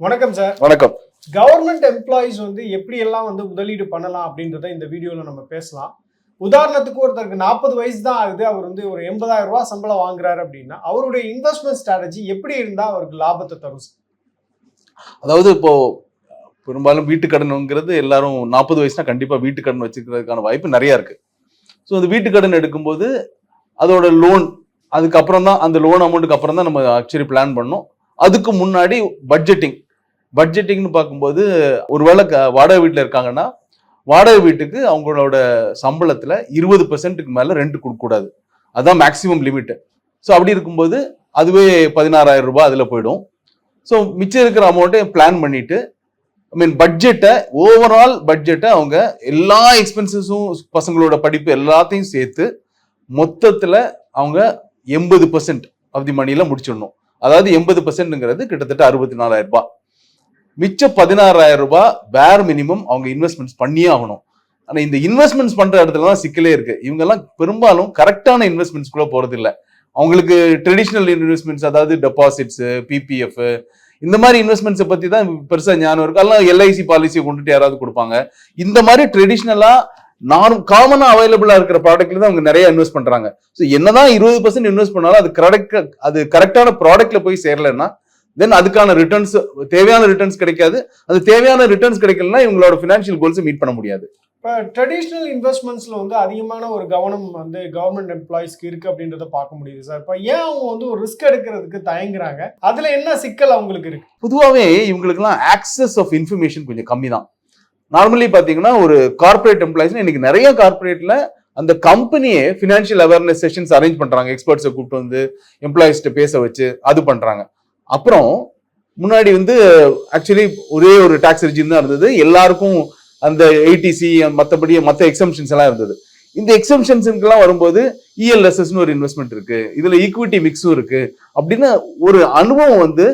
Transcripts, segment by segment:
வணக்கம் சார் வணக்கம். Government employees வந்து எப்படி எல்லாம் வந்து முதலீடு பண்ணலாம் அப்படின்றத இந்த வீடியோல நம்ம பேசலாம். உதாரணத்துக்கு ஒருத்தருக்கு நாற்பது வயசு தான் ஆகுது அவர் வந்து ஒரு எண்பதாயிரம் ரூபாய் சம்பளம் வாங்குறாரு அப்படின்னா அவருடைய இன்வெஸ்ட்மெண்ட் ஸ்ட்ராட்டஜி எப்படி இருந்தா அவருக்கு லாபத்தை தரும் அதாவது இப்போ பெரும்பாலும் வீட்டு கடனுங்கிறது எல்லாரும் நாற்பது வயசுனா கண்டிப்பா வீட்டு கடன் வச்சுக்கிறதுக்கான வாய்ப்பு நிறைய இருக்கு. ஸோ அந்த வீட்டு கடன் எடுக்கும்போது அதோட லோன் அதுக்கப்புறம் தான் அந்த லோன் அமௌண்ட்டுக்கு அப்புறம் தான் நம்ம ஆக்சுவலி பிளான் பண்ணோம் அதுக்கு முன்னாடி பட்ஜெட்டிங் பட்ஜெட்டிங்னு பார்க்கும்போது ஒருவேளை க- வாடகை வீட்டில் இருக்காங்கன்னா வாடகை வீட்டுக்கு அவங்களோட சம்பளத்தில் இருபது பெர்சன்ட்டுக்கு மேலே ரெண்ட் கொடுக்கக்கூடாது அதுதான் மேக்ஸிமம் லிமிட்டு ஸோ அப்படி இருக்கும்போது அதுவே பதினாறாயிரம் ரூபாய் அதில் போயிடும். ஸோ மிச்சம் இருக்கிற அமௌண்ட்டை பிளான் பண்ணிட்டு ஐ மீன் பட்ஜெட்டை ஓவரால் பட்ஜெட்டை அவங்க எல்லா எக்ஸ்பென்சஸும் பசங்களோட படிப்பு எல்லாத்தையும் சேர்த்து மொத்தத்தில் அவங்க எண்பது பர்சன்ட் ஆஃப் தி மணியில் முடிச்சிடணும். அதாவது எண்பது பர்சன்ட்ங்கிறது கிட்டத்தட்ட அறுபத்தி நாலாயிரம் ரூபாய். மிச்சம் பதினாறாயிரம் ரூபாய் பேர் மினிமம் அவங்க இன்வெஸ்ட்மெண்ட்ஸ் பண்ணியே ஆகணும். ஆனால் இந்த இன்வெஸ்ட்மெண்ட்ஸ் பண்ற இடத்துல தான் சிக்கலே இருக்கு. இவங்கெல்லாம் பெரும்பாலும் கரெக்டான இன்வெஸ்ட்மெண்ட்ஸ் கூட போறது இல்ல அவங்களுக்கு ட்ரெடிஷ்னல் இன்வெஸ்ட்மெண்ட்ஸ் அதாவது டெபாசிட்ஸ் பிபிஎஃப் இந்த மாதிரி இன்வெஸ்ட்மெண்ட்ஸை பத்தி தான் பெருசா ஞானம் இருக்கு. அதெல்லாம் எல்ஐசி பாலிசியை கொண்டுட்டு யாராவது கொடுப்பாங்க. இந்த மாதிரி ட்ரெடிஷ்னலா நார்ம் காமனா அவைலபிளா இருக்கிற ப்ராடக்ட்ல தான் அவங்க நிறைய இன்வெஸ்ட் பண்றாங்க. ஸோ என்னதான் இருபது பர்சன்ட் இன்வெஸ்ட் பண்ணாலும் அது கரெக்ட் அது கரெக்டான ப்ராடக்ட்ல போய் சேரலைன்னா தென் அதுக்கான ரிட்டர்ன்ஸ் தேவையான ரிட்டர்ன்ஸ் கிடைக்காது. அது தேவையான ரிட்டர்ன்ஸ் கிடைக்கலன்னா இவங்களோட ஃபினான்ஷியல் கோல்ஸ் மீட் பண்ண முடியாது. இப்போ ட்ரெடிஷ்னல் இன்வெஸ்ட்மெண்ட்ஸ்ல வந்து அதிகமான ஒரு கவனம் வந்து கவர்மெண்ட் எம்ப்ளாயிஸ்க்கு இருக்கு அப்படின்றத பார்க்க முடியுது சார் இப்போ ஏன் அவங்க வந்து ஒரு ரிஸ்க் எடுக்கிறதுக்கு தயங்குறாங்க? அதுல என்ன சிக்கல் அவங்களுக்கு இருக்கு? பொதுவாகவே இவங்களுக்குலாம் ஆக்சஸ் ஆஃப் இன்ஃபர்மேஷன் கொஞ்சம் கம்மி தான். நார்மலி பார்த்தீங்கன்னா ஒரு கார்ப்பரேட் எம்ப்ளாயிஸ்னா இன்னைக்கு நிறைய கார்ப்பரேட்ல அந்த கம்பெனியே ஃபினான்ஷியல் அவேர்னஸ் செஷன்ஸ் அரேஞ்ச் பண்றாங்க. எக்ஸ்பர்ட்ஸை கூப்பிட்டு வந்து எம்ப்ளாயிஸ்ட்ட பேச வச்சு அது பண்றாங்க. அப்புறம் முன்னாடி வந்து ஆக்சுவலி ஒரே ஒரு டாக்ஸ் ரெஜிம் தான் இருந்தது. எல்லாருக்கும் அந்த ஏடிசி மற்றபடி மற்ற எக்ஸம்ஷன்ஸ் எல்லாம் இருந்தது. இந்த எக்ஸம்ஷன்ஸுக்கெல்லாம் வரும்போது இஎல்எஸ்எஸ்னு ஒரு இன்வெஸ்ட்மெண்ட் இருக்கு. இதுல ஈக்விட்டி மிக்ஸும் இருக்கு. அப்படின்னு ஒரு அனுபவம் வந்து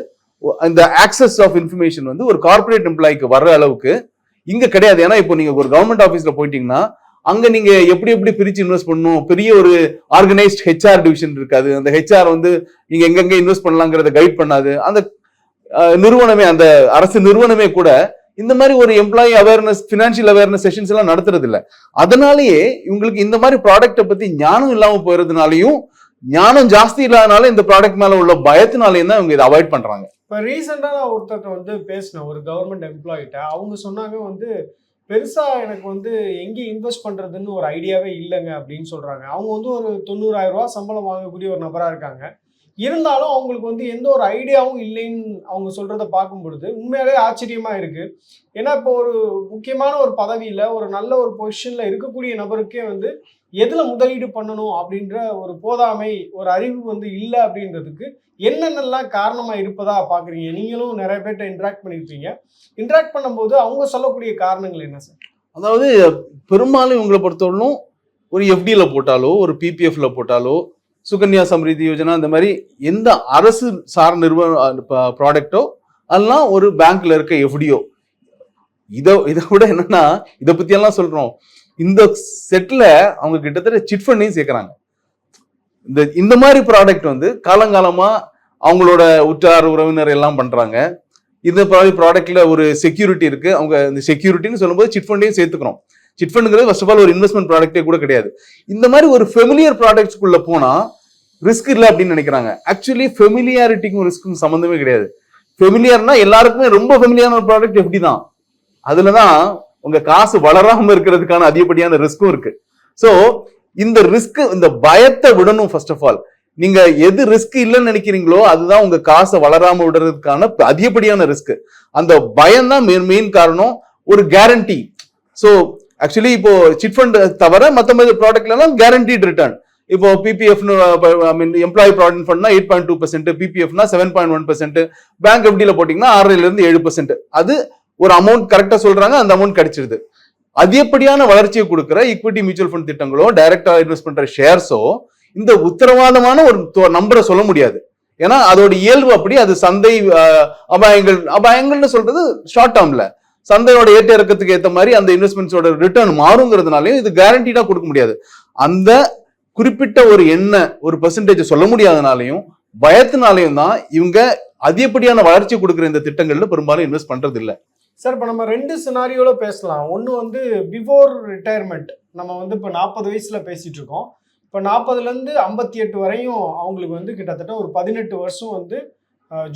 இந்த ஆக்சஸ் ஆஃப் இன்ஃபர்மேஷன் வந்து ஒரு கார்ப்பரேட் எம்ப்ளாய்க்கு வர்ற அளவுக்கு இங்க கிடையாது. ஏன்னா இப்போ நீங்க ஒரு கவர்மெண்ட் ஆஃபீஸ்ல போயிட்டீங்கன்னா அங்க நீங்க எப்படி எப்படி பிரிச்சு இன்வெஸ்ட் பண்ணணும்? பெரிய ஒரு ஆர்கனைஸ்ட் ஹெச்ஆர் டிவிஷன் இருக்காது. அந்த ஹெச்ஆர் வந்து நீங்க எங்கெங்க இன்வெஸ்ட் பண்ணலாங்கிறத கைட் பண்ணாது. அந்த நிறுவனமே அந்த அரசு நிறுவனமே கூட இந்த மாதிரி ஒரு employee awareness financial awareness sessions எல்லாம் நடத்துறது இல்ல. அதனாலேயே இவங்களுக்கு இந்த மாதிரி ப்ராடக்ட்டை பத்தி ஞானம் இல்லாம போயிருந்தனாலையும் ஞானம் ஜாஸ்தி இல்லாதனால இந்த ப்ராடக்ட் மேல உள்ள பயத்தினாலையும் தான் இவங்க இதை அவாய்ட் பண்றாங்க. இப்போ ரீசெண்டாக நான் ஒருத்தர்கிட்ட வந்து பேசினேன் ஒரு கவர்மெண்ட் எம்ப்ளாயிட்ட அவங்க சொன்னாங்க வந்து பெருசா எனக்கு வந்து எங்க இன்வெஸ்ட் பண்றதுன்னு ஒரு ஐடியாவே இல்லைங்க அப்படின்னு சொல்றாங்க. அவங்க வந்து ஒரு தொண்ணூறாயிரம் ரூபா சம்பளம் வாங்கக்கூடிய ஒரு நபரா இருக்காங்க. இருந்தாலும் அவங்களுக்கு வந்து எந்த ஒரு ஐடியாவும் இல்லைன்னு அவங்க சொல்கிறத பார்க்கும் பொழுது உண்மையாலே ஆச்சரியமா இருக்கு. ஏன்னா இப்போ ஒரு முக்கியமான ஒரு பதவியில ஒரு நல்ல ஒரு பொசிஷன்ல இருக்கக்கூடிய நபருக்கே வந்து எதில் முதலீடு பண்ணணும் அப்படின்ற ஒரு போதாமை ஒரு அறிவு வந்து இல்லை அப்படின்றதுக்கு என்னென்னலாம் காரணமாக இருப்பதா பார்க்குறீங்க நீங்களும் நிறைய பேர்ட்ட இன்ட்ராக்ட் பண்ணியிருப்பீங்க இன்ட்ராக்ட் பண்ணும்போது அவங்க சொல்லக்கூடிய காரணங்கள் என்ன சார் அதாவது பெரும்பாலும் இவங்களை பொறுத்தவரையிலும் ஒரு எஃப்டியில் போட்டாலோ ஒரு பிபிஎஃப்ல போட்டாலோ சுகன்யா சம்ரிதி யோஜனா இந்த மாதிரி எந்த அரசு சார் நிறுவன ப்ராடக்டோ அதெல்லாம் ஒரு பேங்க்ல இருக்க எஃப்டியோ இதை இதை விட என்னன்னா இதை பற்றியெல்லாம் சொல்கிறோம் சொல்றோம். இந்த செட்டில் அவங்க கிட்டத்தட்ட சிட் ஃபண்டையும் சேர்க்குறாங்க. இந்த இந்த மாதிரி ப்ராடக்ட் வந்து காலங்காலமாக அவங்களோட உற்றார் உறவினர் எல்லாம் பண்ணுறாங்க இந்த ப்ராடக்ட்டில் ஒரு செக்யூரிட்டி இருக்குது அவங்க இந்த செக்யூரிட்டின்னு சொல்லும்போது சிட் ஃபண்டையும் சேர்த்துக்கிறோம் சிட் ஃபண்டுங்கிறது ஃபர்ஸ்ட் ஆஃப் ஆல் ஒரு இன்வெஸ்ட்மெண்ட் ப்ராடக்ட்டே கூட கிடையாது. இந்த மாதிரி ஒரு ஃபெமிலியர் ப்ராடக்ட்ஸ்குள்ள போனால் ரிஸ்க் இல்லை அப்படின்னு நினைக்கிறாங்க. ஆக்சுவலி ஃபெமிலியாரிட்டிக்கும் ரிஸ்க்கும் சம்மந்தமே கிடையாது. ஃபெமிலியர்னா எல்லாருக்குமே ரொம்ப ஃபெமிலியான ஒரு ப்ராடக்ட் எப்படி தான் அதில் தான் உங்க காசு வளராம இருக்கிறதுக்கான அதிகப்படியான ரிஸ்க்கும் இருக்கு. ஸோ இந்த ரிஸ்க் இந்த பயத்தை விடணும் ஃபர்ஸ்ட் ஆஃப் ஆல் நீங்க எது ரிஸ்க் இல்லைன்னு நினைக்கிறீங்களோ அதுதான் உங்க காசை வளராம விடுறதுக்கான அதிகப்படியான ரிஸ்க் அந்த பயம் தான் மெயின் காரணம். ஒரு கேரண்டி ஸோ ஆக்சுவலி இப்போ சிட் ஃபண்ட் தவிர மற்ற மாதிரி ப்ராடக்ட்லாம் கேரண்டீட் ரிட்டர்ன் இப்போ பிபிஎஃப்னு ஐ மீன் எம்ப்ளாயி ப்ராடக்ட் ஃபண்ட்னா eight point two percent பிபிஎஃப்னா seven point one percent bank எஃப்டியில் போட்டிங்கன்னா ஆறரைல இருந்து ஏழு பர்சன்ட் அது ஒரு அமௌண்ட் கரெக்டா சொல்றாங்க அந்த அமௌண்ட் கிடைச்சிருது. அதிகப்படியான வளர்ச்சியை கொடுக்குற ஈக்விட்டி மியூச்சுவல் ஃபண்ட் திட்டங்களோ டைரக்டா இன்வெஸ்ட் பண்ற ஷேர்ஸோ இந்த உத்தரவாதமான ஒரு நம்பரை சொல்ல முடியாது. ஏன்னா அதோட இயல்பு அப்படி அது சந்தை அபாயங்கள் அபாயங்கள்னு சொல்றது ஷார்ட் டேர்ம்ல சந்தையோட ஏற்ற இறக்கத்துக்கு ஏற்ற மாதிரி அந்த இன்வெஸ்ட்மெண்ட்ஸோட ரிட்டர்ன் மாறுங்கிறதுனாலையும் இது கேரண்டீடா கொடுக்க முடியாது. அந்த குறிப்பிட்ட ஒரு எண்ண ஒரு பெர்சன்டேஜ் சொல்ல முடியாதனாலையும் பயத்தினாலையும் தான் இவங்க அதிகப்படியான வளர்ச்சி கொடுக்குற இந்த திட்டங்கள்ல பெரும்பாலும் இன்வெஸ்ட் பண்றது இல்லை சார் இப்போ நம்ம ரெண்டு சினாரியோவில் பேசலாம். ஒன்று வந்து பிஃபோர் ரிட்டையர்மெண்ட் நம்ம வந்து இப்போ நாற்பது வயசில் பேசிகிட்டு இருக்கோம். இப்போ நாற்பதுலேருந்து ஐம்பத்தி எட்டு வரையும் அவங்களுக்கு வந்து கிட்டத்தட்ட ஒரு பதினெட்டு வருஷம் வந்து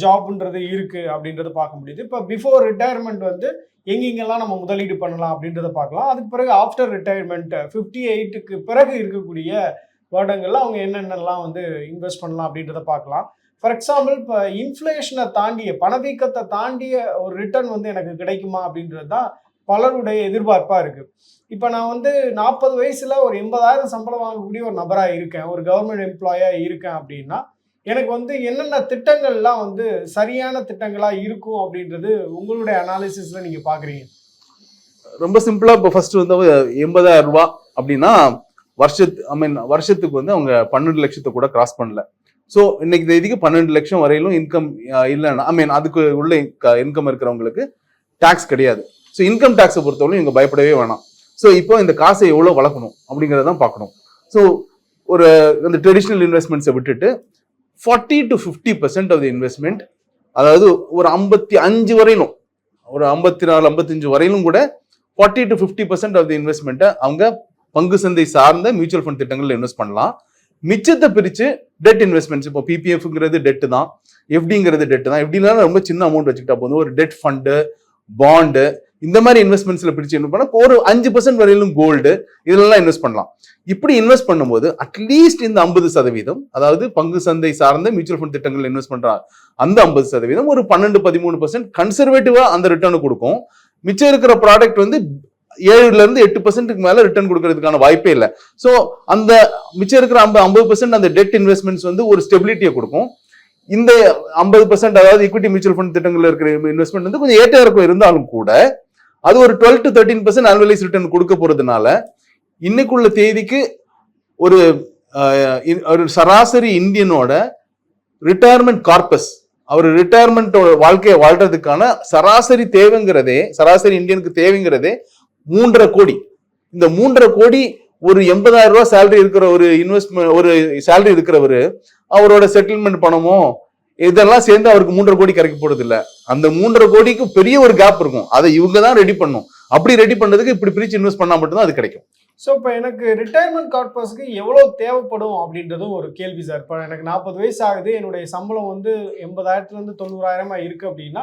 ஜாப்ன்றது இருக்குது அப்படின்றத பார்க்க முடியுது. இப்போ பிஃபோர் ரிட்டையர்மெண்ட் வந்து எங்கெங்கெல்லாம் நம்ம முதலீடு பண்ணலாம் அப்படின்றத பார்க்கலாம். அதுக்கு பிறகு ஆஃப்டர் ரிட்டையர்மெண்ட் ஃபிஃப்டி எயிட்டுக்கு பிறகு இருக்கக்கூடிய வருடங்களில் அவங்க என்னென்னலாம் வந்து இன்வெஸ்ட் பண்ணலாம் அப்படின்றத பார்க்கலாம். ஃபார் எக்ஸாம்பிள் இப்போ இன்ஃப்ளேஷனை தாண்டிய பணவீக்கத்தை தாண்டிய ஒரு ரிட்டர்ன் வந்து எனக்கு கிடைக்குமா அப்படின்றது தான் பலருடைய எதிர்பார்ப்பாக இருக்குது இப்போ நான் வந்து நாற்பது வயசில் ஒரு எண்பதாயிரம் சம்பளம் வாங்கக்கூடிய ஒரு நபராக இருக்கேன் ஒரு கவர்மெண்ட் எம்ப்ளாயாக இருக்கேன் அப்படின்னா எனக்கு வந்து என்னென்ன திட்டங்கள்லாம் வந்து சரியான திட்டங்களாக இருக்கும் அப்படின்றது உங்களுடைய அனாலிசிஸில் நீங்கள் பார்க்குறீங்க ரொம்ப சிம்பிளாக இப்போ ஃபர்ஸ்ட் வந்து எண்பதாயிரம் ரூபா அப்படின்னா வருஷத்து ஐ மீன் வருஷத்துக்கு வந்து அவங்க பன்னெண்டு லட்சத்தை கூட கிராஸ் பண்ணல. ஸோ இன்னைக்கு தேதிக்கு பன்னெண்டு லட்சம் வரையிலும் இன்கம் இல்லைன்னா ஐ மீன் அதுக்கு உள்ள இன்கம் இருக்கிறவங்களுக்கு டேக்ஸ் கிடையாது. ஸோ இன்கம் டேக்ஸை பொறுத்தவரைக்கும் இவங்க பயப்படவே வேணாம். ஸோ இப்போ இந்த காசை எவ்வளோ வளர்க்கணும் அப்படிங்கிறத தான் பார்க்கணும். ஸோ ஒரு இந்த ட்ரெடிஷ்னல் இன்வெஸ்ட்மெண்ட்ஸை விட்டுட்டு forty to fifty percent of the investment அதாவது ஒரு ஐம்பத்தி அஞ்சு வரையிலும் ஒரு ஐம்பத்தி நாலு ஐம்பத்தஞ்சு வரையிலும் கூட forty to fifty percent of the இன்வெஸ்ட்மெண்ட்டை அவங்க பங்கு சந்தை சார்ந்த மியூச்சுவல் ஃபண்ட் திட்டங்களில் இன்வெஸ்ட் பண்ணலாம். மிச்சத்தை பிரித்து டெட் இன்வெஸ்ட்மெண்ட்ஸ் இப்போ பிபிஎஃப்ங்கிறது டெட்டு தான். எஃப்டிங்கிறது டெட்டு தான். எப்படினாலும் ரொம்ப சின்ன அமௌண்ட் வச்சுக்கிட்டா போதும். ஒரு டெட் ஃபண்டு பாண்டு இந்த மாதிரி இன்வெஸ்ட்மெண்ட்ஸ்ல பிரிச்சு என்ன பண்ணா ஒரு அஞ்சு பர்சன்ட் வரையிலும் கோல்டு இதெல்லாம் இன்வெஸ்ட் பண்ணலாம். இப்படி இன்வெஸ்ட் பண்ணும்போது அட்லீஸ்ட் இந்த ஐம்பது சதவீதம் அதாவது பங்கு சந்தை சார்ந்த மியூச்சுவல் ஃபண்ட் திட்டங்கள் இன்வெஸ்ட் பண்ற அந்த ஐம்பது சதவீதம் ஒரு பன்னெண்டு பதிமூணு பர்சன்ட் கன்சர்வேட்டிவா அந்த ரிட்டர்னு கொடுக்கும். மிச்சம் இருக்கிற ப்ராடக்ட் வந்து ஏழுல இருந்து எட்டு பர்சன்ட்டுக்கு மேல ரிட்டர்ன் கொடுக்கறதுக்கான வாய்ப்பே இல்லை. ஸோ அந்த மிச்சம் இருக்கிற ஐம்பது ஐம்பது பர்சன்ட் அந்த டெட் இன்வெஸ்ட்மெண்ட்ஸ் வந்து ஒரு ஸ்டெபிலிட்டியை கொடுக்கும். இந்த ஐம்பது பர்சன்ட் அதாவது ஈக்விட்டி மியூச்சுவல் ஃபண்ட் திட்டங்கள்ல இருக்கிற இன்வெஸ்ட்மெண்ட் வந்து கொஞ்சம் ஏற்ற இறக்கம் இருந்தாலும் கூட அது ஒரு twelve to thirteen percent annualised return கொடுக்க போறதுனால இன்னைக்குள்ள தேதிக்கு ஒரு ஒரு சராசரி இந்தியனோட ரிட்டையர்மெண்ட் கார்பஸ் அவர் ரிட்டையர்மெண்ட் வாழ்க்கையை வாழ்றதுக்கான சராசரி தேவைங்கிறதே சராசரி இந்தியனுக்கு தேவைங்கிறதே மூன்றரை கோடி. இந்த மூன்றரை கோடி ஒரு எண்பதாயிரம் ரூபாய் சேலரி இருக்கிற ஒரு இன்வெஸ்ட்மெண்ட் ஒரு சேலரி இருக்கிறவர் அவரோட செட்டில்மெண்ட் பணமோ இதெல்லாம் சேர்ந்து அவருக்கு மூன்றரை கோடி கிடைக்க போறது இல்லை அந்த மூன்றரை கோடிக்கு பெரிய ஒரு கேப் இருக்கும். அதை இவங்க தான் ரெடி பண்ணும். அப்படி ரெடி பண்ணதுக்கு இப்படி பிரிச்சு இன்வெஸ்ட் பண்ணா மட்டும்தான் அது கிடைக்கும். ஸோ இப்போ எனக்கு ரிட்டையர்மெண்ட் கார்பஸ்க்கு எவ்வளோ தேவைப்படும் அப்படின்றதும் ஒரு கேள்வி சார் இப்போ எனக்கு நாற்பது வயசு ஆகுது. என்னுடைய சம்பளம் வந்து எண்பதாயிரத்துலேருந்து தொண்ணூறாயிரமாக இருக்குது அப்படின்னா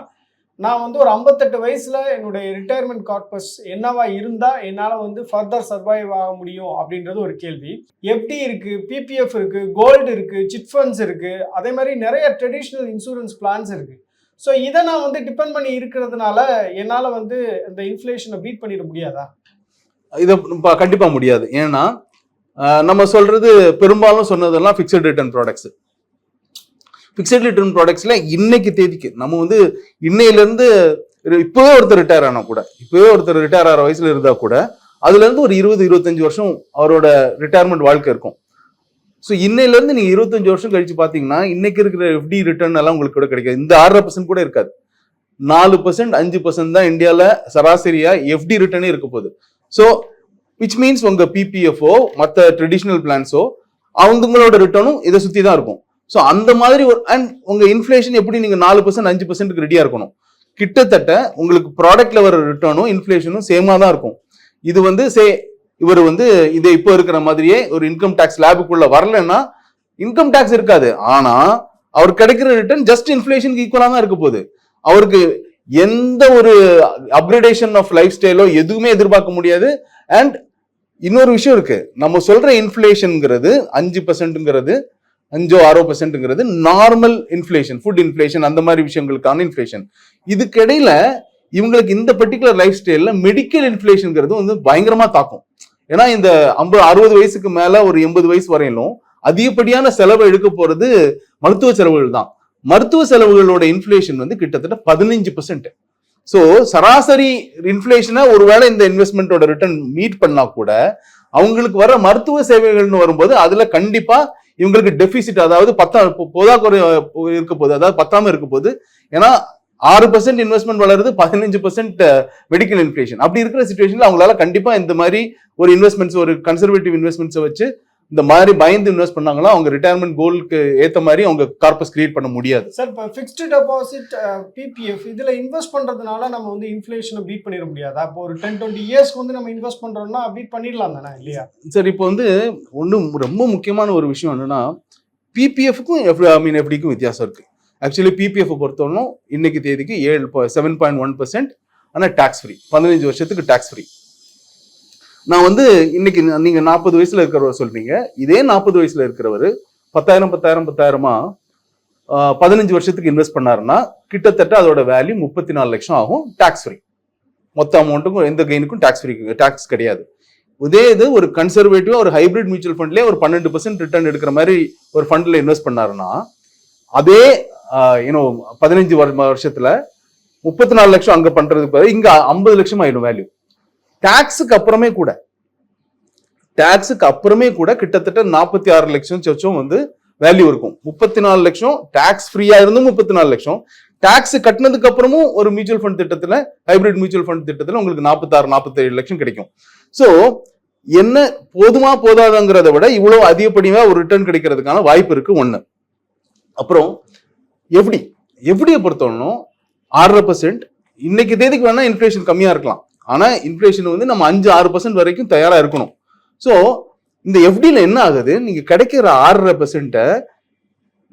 நான் வந்து ஒரு ஐம்பத்தெட்டு வயசுல என்னுடைய ரிட்டையர்மெண்ட் கார்பஸ் என்னவா இருந்தா என்னால் வந்து ஃபர்தர் சர்வைவ் ஆக முடியும் அப்படின்றது ஒரு கேள்வி. எஃப்டி இருக்கு பிபிஎஃப் இருக்கு கோல்டு இருக்கு சிட் ஃபண்ட்ஸ் இருக்கு அதே மாதிரி நிறைய ட்ரெடிஷ்னல் இன்சூரன்ஸ் பிளான்ஸ் இருக்கு. ஸோ இதை நான் வந்து டிபெண்ட் பண்ணி இருக்கிறதுனால என்னால் வந்து இந்த இன்ஃப்ளேஷனை பீட் பண்ணிட முடியாதா? இதை ப- கண்டிப்பா முடியாது. ஏன்னா நம்ம சொல்றது பெரும்பாலும் சொன்னதெல்லாம் ஃபிக்ஸட் ரிட்டர்ன் ப்ராடக்ட்ஸ் ஃபிக்ஸட்லி ரிட்டர்ன் ப்ராடக்ட்ஸில் இன்னைக்கு தேதிக்கு நம்ம வந்து இன்னையிலேருந்து இப்போவே ஒருத்தர் ரிட்டையர் ஆனால் கூட இப்போவே ஒருத்தர் ரிட்டையர் ஆகிற வயசில் இருந்தால் கூட அதுலேருந்து ஒரு இருபது இருபத்தஞ்சு வருஷம் அவரோட ரிட்டையர்மெண்ட் வாழ்க்கை இருக்கும். ஸோ இன்னையிலேருந்து நீங்கள் இருபத்தஞ்சி இருபத்தஞ்சு வருஷம் கழிச்சு பார்த்தீங்கன்னா இன்னைக்கு இருக்கிற எஃப்டி ரிட்டர்ன் எல்லாம் உங்களுக்கு கூட கிடைக்காது. இந்த ஆறரை பர்சன்ட் கூட இருக்காது. நாலு பர்சன்ட் அஞ்சு பர்சன்ட் தான் இந்தியாவில் சராசரியாக எஃப்டி ரிட்டர்னே இருக்க போகுது. ஸோ விச் மீன்ஸ் உங்கள் பிபிஎஃப்ஓ மற்ற ட்ரெடிஷ்னல் பிளான்ஸோ அவங்களோட ரிட்டர்னும் இதை சுற்றி தான் இருக்கும். ஸோ அந்த மாதிரி ஒரு அண்ட் உங்கள் இன்ஃப்ளேஷன் எப்படி நீங்கள் நாலு பர்சன்ட் அஞ்சு பர்சன்ட்டுக்கு ரெடியாக இருக்கணும்? கிட்டத்தட்ட உங்களுக்கு ப்ராடக்ட்ல வர ரிட்டர்னும் இன்ஃப்ளேஷனும் சேமாக தான் இருக்கும். இது வந்து சே இவர் வந்து இது இப்போ இருக்கிற மாதிரியே ஒரு இன்கம் டேக்ஸ் லேபுக்குள்ள வரலன்னா இன்கம் டேக்ஸ் இருக்காது. ஆனால் அவர் கிடைக்கிற ரிட்டர்ன் ஜஸ்ட் இன்ஃப்ளேஷனுக்கு ஈக்குவலாக தான் இருக்க போகுது. அவருக்கு எந்த ஒரு அப்கிரேடேஷன் ஆஃப் லைஃப் ஸ்டைலோ எதுவுமே எதிர்பார்க்க முடியாது. அண்ட் இன்னொரு விஷயம் இருக்கு. நம்ம சொல்ற இன்ஃப்ளேஷன்ங்கிறது அஞ்சு பர்சன்ட்ங்கிறது அஞ்சோ ஆறோ பர்சன்ட்ங்கிறது நார்மல் இன்ஃப்ளேஷன் ஃபுட் இன்ஃப்ளேஷன் அந்த மாதிரி விஷயங்களுக்கான இன்ஃப்ளேஷன் இதுக்கிடையில இவங்களுக்கு இந்த பர்டிகுலர் லைஃப் ஸ்டைலில் மெடிக்கல் இன்ஃப்ளேஷனுங்கிறது வந்து பயங்கரமாக தாக்கும். ஏன்னா இந்த ஐம்பது அறுபது வயசுக்கு மேலே ஒரு எண்பது வயசு வரையிலும் அதிகப்படியான செலவை எடுக்க போகிறது மருத்துவ செலவுகள் தான். மருத்துவ செலவுகளோட இன்ஃப்ளேஷன் வந்து கிட்டத்தட்ட பதினஞ்சு பர்சன்ட் ஸோ சராசரி இன்ஃப்ளேஷனை ஒருவேளை இந்த இன்வெஸ்ட்மெண்ட்டோட ரிட்டர்ன் மீட் பண்ணா கூட அவங்களுக்கு வர மருத்துவ சேவைகள்னு வரும்போது அதில் கண்டிப்பாக இவங்களுக்கு டெபிசிட் அதாவது பத்தா போதாக்குறை இருக்க போகுது. அதாவது பத்தாம இருக்க போகுது. ஏன்னா ஆறு பர்சன்ட் இன்வெஸ்ட்மெண்ட் வளருது பதினஞ்சு பர்சன்ட் மெடிக்கல் இன்ஃபிளேஷன் அப்படி இருக்கிற சுச்சுவேஷன்ல அவங்களால கண்டிப்பா இந்த மாதிரி ஒரு இன்வெஸ்ட்மெண்ட்ஸ் ஒரு கன்சர்வேட்டிவ் இன்வெஸ்ட்மெண்ட்ஸை வச்சு இந்த மாதிரி பயந்து இன்வெஸ்ட் பண்ணாங்களோ அவங்க ரிட்டையர்மெண்ட் கோலுக்கு ஏத்த மாதிரி அவங்க கார்பஸ் கிரியேட் பண்ண முடியாது. சார் இப்போ ஃபிக்ஸ்டு டெபாசிட் பிபிஎஃப் இதில் இன்வெஸ்ட் பண்ணுறதுனால நம்ம வந்து இன்ஃப்ளேஷனை பீட் பண்ணிட முடியாதா? இப்போ ஒரு டென் டுவெண்ட்டி இயர்ஸ்க்கு வந்து நம்ம இன்வெஸ்ட் பண்ணுறோம்னா பீட் பண்ணிடலாம் தானே இல்லையா? சரி இப்போ வந்து ஒன்றும் ரொம்ப முக்கியமான ஒரு விஷயம் என்னன்னா பிபிஎஃப்க்கும் ஐ மீன் எஃப்டிக்கும் வித்தியாசம் இருக்கு. ஆக்சுவலி பிபிஎஃப் பொறுத்தவரைக்கும் இன்னைக்கு தேதிக்கு ஏழு செவன் பாயிண்ட் ஒன் பர்சன்ட் ஆனால் டேக்ஸ் ஃப்ரீ பதினஞ்சு வருஷத்துக்கு டேக்ஸ் ஃப்ரீ நான் வந்து இன்னைக்கு நீங்க நாற்பது வயசுல இருக்கிறவர் சொல்றீங்க. இதே நாற்பது வயசுல இருக்கிறவர் பத்தாயிரம் பத்தாயிரம் பத்தாயிரமா பதினஞ்சு வருஷத்துக்கு இன்வெஸ்ட் பண்ணாருன்னா கிட்டத்தட்ட அதோட வேல்யூ முப்பத்தி நாலு லட்சம் ஆகும் டேக்ஸ் ஃப்ரீ மொத்த அமௌண்ட்டுக்கும் எந்த கெயினுக்கும் டேக்ஸ் ஃப்ரீ டேக்ஸ் கிடையாது. இதே இது ஒரு கன்சர்வேட்டிவா ஒரு ஹைபிரிட் மியூச்சுவல் ஃபண்ட்லேயே ஒரு பன்னெண்டு பர்சன்ட் ரிட்டர்ன் எடுக்கிற மாதிரி ஒரு ஃபண்ட்ல இன்வெஸ்ட் பண்ணாருன்னா அதே யூனோ பதினஞ்சு வருஷத்துல முப்பத்தி நாலு லட்சம் அங்க பண்றதுக்கு பதிலா இங்க ஐம்பது லட்சம் ஆயிடும் வேல்யூ டாக்ஸுக்கு அப்புறமே கூட டாக்ஸுக்கு அப்புறமே கூட கிட்டத்தட்ட நாற்பத்தி ஆறு லட்சம் சொச்சம் வந்து வேல்யூ இருக்கும். முப்பத்தி நாலு லட்சம் டாக்ஸ் ஃப்ரீயா இருந்தும் முப்பத்தி நாலு லட்சம். டாக்ஸ் கட்டினதுக்கு அப்புறமும் ஒரு மியூச்சுவல் ஃபண்ட் திட்டத்தில் ஹைபிரிட் மியூச்சுவல் ஃபண்ட் திட்டத்தில் உங்களுக்கு நாற்பத்தாறு நாற்பத்தேழு லட்சம் கிடைக்கும். ஸோ என்ன போதுமா போதாதுங்கிறத விட இவ்வளவு அதிகப்படியாக ஒரு ரிட்டர்ன் கிடைக்கிறதுக்கான வாய்ப்பு இருக்கு ஒன்று அப்புறம் எப்படி எப்படியை பொறுத்தவரைக்கும் ஆறரை பர்சன்ட் இன்னைக்கு தேதிக்கு வேணா இன்ஃபிளேஷன் கம்மியா இருக்கலாம். ஆனால் இன்ஃப்ளேஷன் வந்து நம்ம அஞ்சு ஆறு பர்சன்ட் வரைக்கும் தயாராக இருக்கணும். ஸோ இந்த எஃப்டியில் என்ன ஆகுது? நீங்கள் கிடைக்கிற ஆறரை பர்சன்ட்டை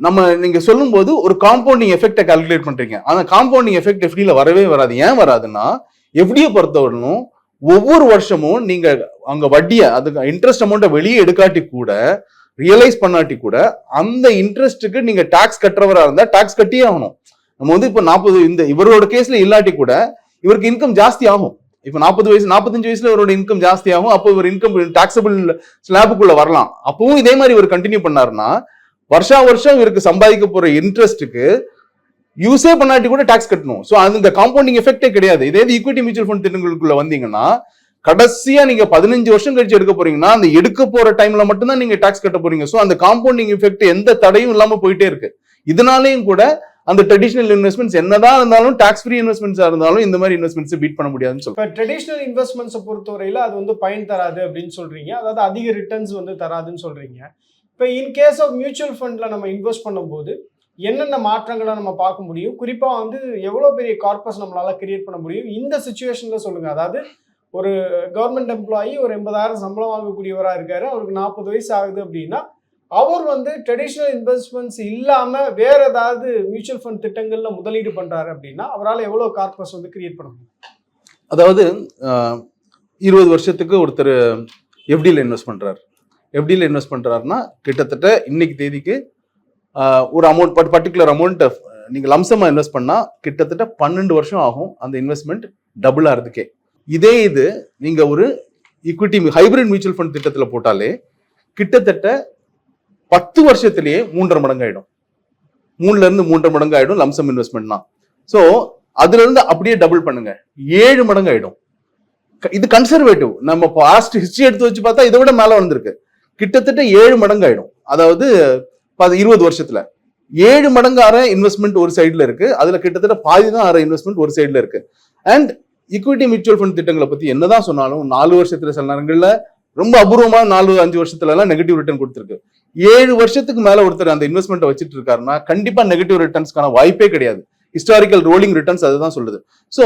நம்ம நீங்கள் சொல்லும்போது ஒரு காம்பவுண்டிங் எஃபெக்டை கால்குலேட் பண்ணுறீங்க அந்த காம்பவுண்டிங் எஃபெக்ட் எஃப்டியில் வரவே வராது. ஏன் வராதுன்னா எஃப்டியை பொறுத்தவரைக்கும் ஒவ்வொரு வருஷமும் நீங்கள் அங்கே வட்டியை அதுக்கு இன்ட்ரெஸ்ட் அமௌண்ட்டை வெளியே எடுக்காட்டி கூட ரியலைஸ் பண்ணாட்டி கூட அந்த இன்ட்ரெஸ்ட்டுக்கு நீங்கள் டேக்ஸ் கட்டுறவராக இருந்தால் டேக்ஸ் கட்டியே ஆகணும். நம்ம வந்து இப்போ நாற்பது இந்த இவரோட கேஸில் இல்லாட்டி கூட இவருக்கு இன்கம் ஜாஸ்தி ஆகும். இப்போ நாற்பது வயசு நாற்பத்தஞ்சு வயசுல இவரோட இன்கம் ஜாஸ்தியாகும். அப்போ இவர் இன்கம் டாக்ஸபிள் ஸ்லாபுக்குள்ள வரலாம். அப்பவும் இதே மாதிரி இவர் கண்டினியூ பண்ணாருன்னா வருஷா வருஷம் இவருக்கு சம்பாதிக்க போற இன்ட்ரெஸ்ட்டுக்கு யூஸே பண்ணாட்டி கூட டாக்ஸ் கட்டணும். ஸோ அந்த இந்த காம்பவுண்டிங் எஃபெக்டே கிடையாது. இதே ஈக்விட்டி மியூச்சுவல் ஃபண்ட் திட்டங்களுக்குள்ள வந்தீங்கன்னா கடைசியா நீங்க பதினஞ்சு வருஷம் கழிச்சு எடுக்க போறீங்கன்னா அந்த எடுக்க போற டைம்ல மட்டும்தான் நீங்க டாக்ஸ் கட்ட போறீங்க. ஸோ அந்த காம்பவுண்டிங் எஃபெக்ட் எந்த தடையும் இல்லாம போயிட்டே இருக்கு. இதனாலேயும் கூட அந்த ட்ரெடிஷனல் இன்வெஸ்ட்மெண்ட்ஸ் என்னதான் இருந்தாலும் டாக்ஸ் ஃப்ரீ இன்வெஸ்ட்மெண்ட்ஸா இருந்தாலும் இந்த மாதிரி இன்வெஸ்ட்மெண்ட்ஸ் பீட் பண்ண முடியாதுன்னு சொல்றேன். ட்ரெடிஷனல் ட்ரெடிஷ்னல் இன்வெஸ்ட்மெண்ட்ஸை பொறுத்தவரையில அது வந்து பயன் தராது அப்படின்னு சொல்றீங்க. அதாவது அதிக ரிட்டர்ன்ஸ் வந்து தராதுன்னு சொல்றீங்க. இப்போ இன் கேஸ் ஆஃப் மியூச்சுவல் ஃபண்டில் நம்ம இன்வெஸ்ட் பண்ணும்போது என்னென்ன மாற்றங்களை நம்ம பார்க்க முடியும்? குறிப்பாக வந்து எவ்வளோ பெரிய கார்பஸ் நம்மளால கிரியேட் பண்ண முடியும்? இந்த சுச்சுவேஷனில் சொல்லுங்க. அதாவது ஒரு கவர்மெண்ட் எம்ப்ளாயி ஒரு எண்பதாயிரம் சம்பளம் வாங்கக்கூடியவராக இருக்காரு. அவருக்கு நாற்பது வயசு ஆகுது அப்படின்னா அவர் வந்து ட்ரெடிஷ்னல் இன்வெஸ்ட்மெண்ட்ஸ் இல்லாமல் வேற ஏதாவது மியூச்சுவல் ஃபண்ட் திட்டங்களில் முதலீடு பண்ணுறாரு அப்படின்னா அவரால் எவ்வளோ கார்பஸ் வந்து கிரியேட் பண்ண முடியும்? அதாவது இருபது வருஷத்துக்கு ஒருத்தர் எஃப்டியில் இன்வெஸ்ட் பண்ணுறாரு எஃப்டியில் இன்வெஸ்ட் பண்ணுறாருன்னா கிட்டத்தட்ட இன்னைக்கு தேதிக்கு ஒரு அமௌண்ட் பட் பர்டிகுலர் அமௌண்ட்டை நீங்கள் லம்சமாக இன்வெஸ்ட் பண்ணால் கிட்டத்தட்ட பன்னெண்டு வருஷம் ஆகும் அந்த இன்வெஸ்ட்மெண்ட் டபுள் ஆகிறதுக்கே இதே இது நீங்கள் ஒரு ஈக்விட்டி ஹைபிரிட் மியூச்சுவல் ஃபண்ட் திட்டத்தில் போட்டாலே கிட்டத்தட்ட பத்து வருஷத்திலேயே மூன்றரை மடங்கு ஆயிடும் மூணுல இருந்து மூன்றரை மடங்கு ஆயிடும் லம்சம் இன்வெஸ்ட்மெண்ட்னா ஸோ அதுல இருந்து அப்படியே டபுள் பண்ணுங்க. ஏழு மடங்கு ஆயிடும் க- இது கன்சர்வேட்டிவ் நம்ம பாஸ்ட் ஹிஸ்டரி எடுத்து வச்சு பார்த்தா இதை விட மேல வந்திருக்கு. கிட்டத்தட்ட ஏழு மடங்கு ஆயிடும் அதாவது இருபது வருஷத்துல. ஏழு மடங்கு ஆற இன்வெஸ்ட்மெண்ட் ஒரு சைடுல இருக்கு. அதுல கிட்டத்தட்ட பாதி தான் ஆற இன்வெஸ்ட்மெண்ட் ஒரு சைடுல இருக்கு. அண்ட் ஈக்விட்டி மியூச்சுவல் ஃபண்ட் திட்டங்களை பத்தி என்னதான் சொன்னாலும் நாலு வருஷத்துல சில நேரங்களில் ரொம்ப அபூர்வமாக நாலு அஞ்சு வருஷத்துலலாம் நெகட்டிவ் ரிட்டர்ன் கொடுத்துருக்கு. ஏழு வருஷத்துக்கு மேலே ஒருத்தர் அந்த இன்வெஸ்ட்மெண்ட் வச்சுட்டு இருக்காருன்னா கண்டிப்பாக நெகட்டிவ் ரிட்டர்ன்ஸ்க்கான வாய்ப்பே கிடையாது. ஹிஸ்டாரிக்கல் ரோலிங் ரிட்டர்ன்ஸ் அதுதான் சொல்லுது. ஸோ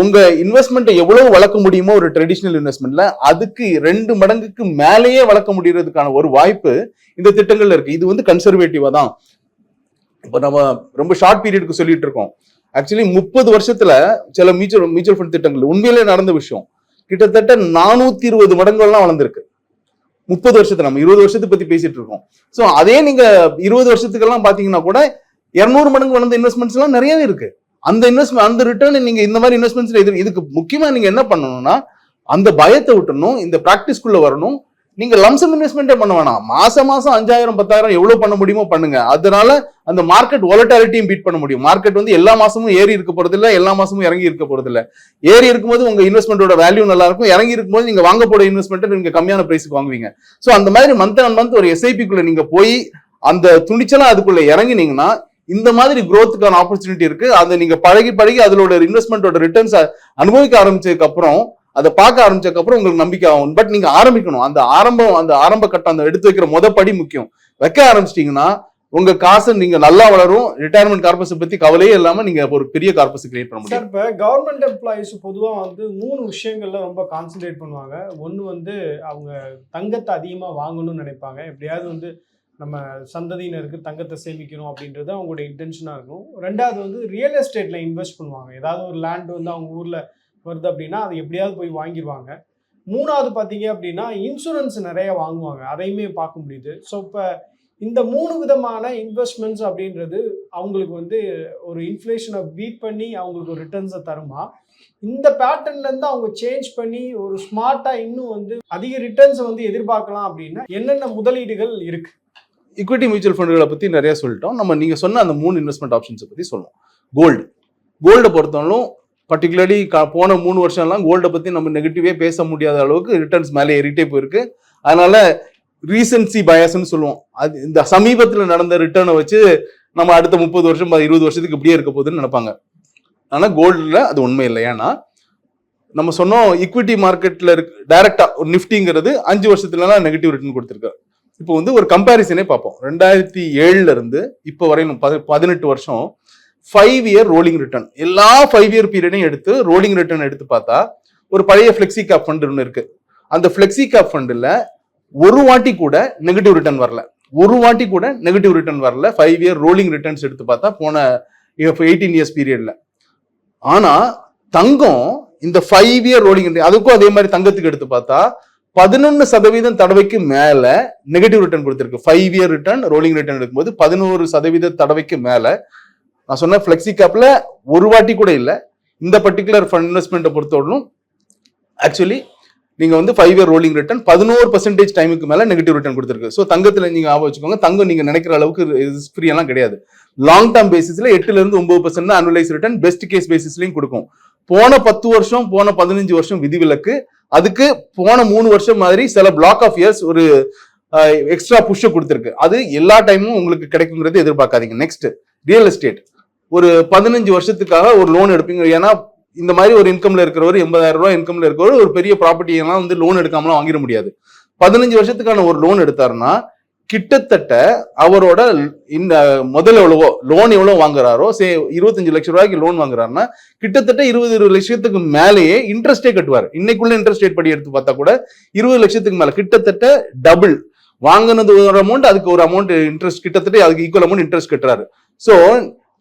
உங்க இன்வெஸ்ட்மெண்ட்டை எவ்வளவு வளர்க்க முடியுமோ ஒரு ட்ரெடிஷ்னல் இன்வெஸ்ட்மெண்ட்ல அதுக்கு ரெண்டு மடங்குக்கு மேலேயே வளர்க்க முடியறதுக்கான ஒரு வாய்ப்பு இந்த திட்டங்கள்ல இருக்கு. இது வந்து கன்சர்வேட்டிவா தான். இப்போ நம்ம ரொம்ப ஷார்ட் பீரியடுக்கு சொல்லிட்டு இருக்கோம். ஆக்சுவலி முப்பது வருஷத்துல சில மியூச்சுவல் மியூச்சுவல் ஃபண்ட் திட்டங்கள் உண்மையிலே நடந்த விஷயம். கிட்டத்தட்ட நானூத்தி இருபது மடங்குகள்லாம் வளர்ந்துருக்கு. முப்பது வருஷத்துல நம்ம இருபது வருஷத்தை பத்தி பேசிட்டு இருக்கோம். ஸோ அதே நீங்க இருபது வருஷத்துக்கெல்லாம் பாத்தீங்கன்னா கூட இருநூறு மடங்கு வளர்ந்த இன்வெஸ்ட்மெண்ட்ஸ் எல்லாம் நிறையவே இருக்கு. அந்த இன்வெஸ்ட்மெண்ட் அந்த ரிட்டர்ன் நீங்க இந்த மாதிரி இன்வெஸ்ட்மெண்ட்ஸ் இதுக்கு முக்கியமா நீங்க என்ன பண்ணணும்னா அந்த பயத்தை விட்டணும் இந்த பிராக்டிஸ்க்குள்ள வரணும் நீங்க லம்சம் இன்வெஸ்ட்மெண்ட்டே பண்ண வேணாம். மாசம் மாசம் அஞ்சாயிரம் பத்தாயிரம் எவ்வளவு பண்ண முடியுமோ பண்ணுங்க. அதனால அந்த மார்க்கெட் ஒலட்டாலிட்டியும் பீட் பண்ண முடியும். மார்க்கெட் வந்து எல்லா மாசமும் ஏறி இருக்க போறது இல்ல எல்லா மாசமும் இறங்கி இருக்க போறது இல்ல ஏறி இருக்கும்போது உங்க இன்வெஸ்ட்மெண்டோட வேல்யூ நல்லா இருக்கும் இறங்கி இருக்கும்போது நீங்க வாங்க போற இன்வெஸ்ட்மெண்ட் நீங்க கம்மியான பிரைஸ்க்கு வாங்குவீங்க. சோ அந்த மாதிரி மந்த் அண்ட் மந்த் ஒரு எஸ்ஐபிக்குள்ள நீங்க போய் அந்த துணிச்சலா அதுக்குள்ள இறங்கினீங்கன்னா இந்த மாதிரி குரோத்துக்கான ஆப்பர்ச்சுனிட்டி இருக்கு. அதை நீங்க பழகி பழகி அதோட இன்வெஸ்ட்மெண்ட்டோட ரிட்டர்ன்ஸ் அனுபவிக்க ஆரம்பிச்சதுக்கு அப்புறம் அதை பார்க்க ஆரம்பிச்சதுக்கு அப்புறம் உங்களுக்கு நம்பிக்கை ஆகும். பட் நீங்க ஆரம்பிக்கணும். அந்த ஆரம்பம் அந்த ஆரம்ப கட்டம் அந்த எடுத்து வைக்கிற முத படி முக்கியம். வைக்க ஆரம்பிச்சிட்டீங்கன்னா உங்க காசு நீங்க நல்லா வளரும். ரிட்டையர்மெண்ட் கார்பஸ் பத்தி கவலையே இல்லாம நீங்க ஒரு பெரிய கார்பஸ் கிரியேட் பண்ண முடியும். இப்போ கவர்மெண்ட் எம்ப்ளாயிஸ் பொதுவாக வந்து மூணு விஷயங்கள்ல ரொம்ப கான்சென்ட்ரேட் பண்ணுவாங்க. ஒன்று வந்து அவங்க தங்கத்தை அதிகமாக வாங்கணும்னு நினைப்பாங்க. எப்படியாவது வந்து நம்ம சந்ததியினருக்கு தங்கத்தை சேமிக்கணும் அப்படின்றது அவங்களோட இன்டென்ஷனாக இருக்கும் ரெண்டாவது வந்து ரியல் எஸ்டேட்டில் இன்வெஸ்ட் பண்ணுவாங்க. ஏதாவது ஒரு லேண்ட் வந்து அவங்க ஊரில் வருது அப்படின்னா அதை எப்படியாவது போய் வாங்கிடுவாங்க மூணாவது பார்த்தீங்க அப்படின்னா இன்சூரன்ஸ் நிறைய வாங்குவாங்க. அதையுமே பார்க்க முடியுது. ஸோ இப்போ இந்த மூணு விதமான இன்வெஸ்ட்மெண்ட்ஸ் அப்படின்றது அவங்களுக்கு வந்து ஒரு இன்ஃப்ளேஷனை பீட் பண்ணி அவங்களுக்கு ஒரு ரிட்டர்ன்ஸை தருமா? இந்த பேட்டர்ன்லேருந்து அவங்க சேஞ்ச் பண்ணி ஒரு ஸ்மார்ட்டாக இன்னும் வந்து அதிக ரிட்டர்ன்ஸை வந்து எதிர்பார்க்கலாம் அப்படின்னா என்னென்ன முதலீடுகள் இருக்குது ஈக்விட்டி மியூச்சுவல் ஃபண்டுகளை பற்றி நிறைய சொல்லிட்டோம். நம்ம நீங்கள் சொன்ன அந்த மூணு இன்வெஸ்ட்மெண்ட் ஆப்ஷன்ஸை பற்றி சொல்லுவோம். கோல்டு கோல்டை பொறுத்தவரைக்கும் பர்டிகுலர்லி போன மூணு வருஷம்லாம் கோல்டை பற்றி நம்ம நெகட்டிவே பேச முடியாத அளவுக்கு ரிட்டர்ன்ஸ் மேலே ஏறிட்டே போயிருக்கு. அதனால ரீசன்சி பயஸ்ன்னு சொல்லுவோம். அது இந்த சமீபத்தில் நடந்த ரிட்டர்னை வச்சு நம்ம அடுத்த முப்பது வருஷம் ப- இருபது வருஷத்துக்கு இப்படியே இருக்க போகுதுன்னு நினைப்பாங்க. ஆனால் கோல்டில் அது உண்மை இல்லை. ஏன்னா நம்ம சொன்னோம் ஈக்விட்டி மார்க்கெட்டில் இருக்கு டைரக்டா ஒரு நிஃப்டிங்கிறது அஞ்சு வருஷத்துலலாம் நெகட்டிவ் ரிட்டர்ன் கொடுத்துருக்காரு இப்போ வந்து ஒரு கம்பேரிசனே பார்ப்போம். ரெண்டாயிரத்தி ஏழுல இருந்து இப்போ வரையும் பதி- பதினெட்டு வருஷம் ஃபைவ் இயர் ரோலிங் ரிட்டர்ன் எல்லா ஃபைவ் இயர் பீரியடையும் எடுத்து ரோலிங் ரிட்டர்ன் எடுத்து பார்த்தா ஒரு பழைய ஃப்ளெக்ஸி கேப் ஃபண்ட் ஒன்று இருக்கு. அந்த ஃப்ளெக்ஸி கேப் ஃபண்டில் ஒரு வாட்டி கூட நெகட்டிவ் ரிட்டர்ன் வரல. ஒரு வாட்டி கூட நெகட்டிவ் ரிட்டர்ன் வரல. ஃபைவ் இயர் ரோலிங் ரிட்டர்ன்ஸ் எடுத்து பார்த்தா போன எயிட்டீன் இயர்ஸ் பீரியடில் ஆனால் தங்கம் இந்த ஃபைவ் இயர் ரோலிங் அதுக்கும் அதே மாதிரி தங்கத்துக்கு எடுத்து பார்த்தா பதினொன்று சதவீதம் தடவைக்கு மேலே நெகட்டிவ் ரிட்டர்ன் கொடுத்துருக்கு. Five year return rolling return எடுக்கும்போது பதினோரு சதவீத தடவைக்கு மேலே நான் சொன்ன ஃப்ளெக்ஸி கேப்பில் ஒரு வாட்டி கூட இல்லை. இந்த பர்டிகுலர் ஃபண்ட் இன்வெஸ்ட்மெண்ட்டை பொறுத்தவரைக்கும் ஆக்சுவலி நீங்கள் வந்து ஃபைவ் இயர் ரோலிங் ரிட்டர்ன் பதினோரு பர்சன்டேஜ் டைமுக்கு மேலே நெகட்டிவ் ரிட்டர்ன் கொடுத்துருக்கு. ஸோ தங்கத்தில் நீங்கள் ஆபம் வச்சுக்கோங்க தங்கம் நீங்கள் நினைக்கிற அளவுக்கு ஃப்ரீயெல்லாம் கிடையாது. லாங் டேர்ம் பேசிஸில் எட்டுலேருந்து ஒம்பது பர்சன்ட் தான் அனுவலைஸ் ரிட்டர்ன் பெஸ்ட் கேஸ் பேசிஸ்லையும் கொடுக்கும். போன பத்து வருஷம் போன பதினஞ்சு வருஷம் விதிவிலக்கு அதுக்கு போன மூணு வருஷம் மாதிரி சில பிளாக் ஆஃப் இயர்ஸ் ஒரு எக்ஸ்ட்ரா புஷ்ஷை கொடுத்துருக்கு. அது எல்லா டைமும் உங்களுக்கு கிடைக்குங்கிறது எதிர்பார்க்காதீங்க. நெக்ஸ்ட் ரியல் எஸ்டேட் ஒரு பதினஞ்சு வருஷத்துக்காக ஒரு லோன் எடுப்பீங்க. ஏன்னா இந்த மாதிரி ஒரு இன்கம்ல இருக்கிறவர் எண்பதாயிரம் ரூபாய் இன்கம்ல இருக்கிறவர் ஒரு பெரிய ப்ராப்பர்ட்டி எல்லாம் வந்து லோன் எடுக்காமலாம் வாங்கிட முடியாது. பதினஞ்சு வருஷத்துக்கான ஒரு லோன் எடுத்தாருன்னா கிட்டத்தட்ட அவரோட இந்த முதல் எவ்வளவோ லோன் எவ்வளவு வாங்குறாரோ சே இருபத்தஞ்சு லட்சம் ரூபாய்க்கு லோன் வாங்குறாருன்னா கிட்டத்தட்ட இருபது இருபது லட்சத்துக்கு மேலேயே இன்ட்ரெஸ்டே கட்டுவார். இன்னைக்குள்ள இன்ட்ரெஸ்ட் ரேட் படி எடுத்து பார்த்தா கூட இருபது லட்சத்துக்கு மேல கிட்டத்தட்ட டபுள் வாங்கினது ஒரு அமௌண்ட் அதுக்கு ஒரு அமௌண்ட் இன்ட்ரெஸ்ட் கிட்டத்தட்ட அதுக்கு ஈக்குவல் அமௌண்ட் இன்ட்ரெஸ்ட் கட்டுறாரு. ஸோ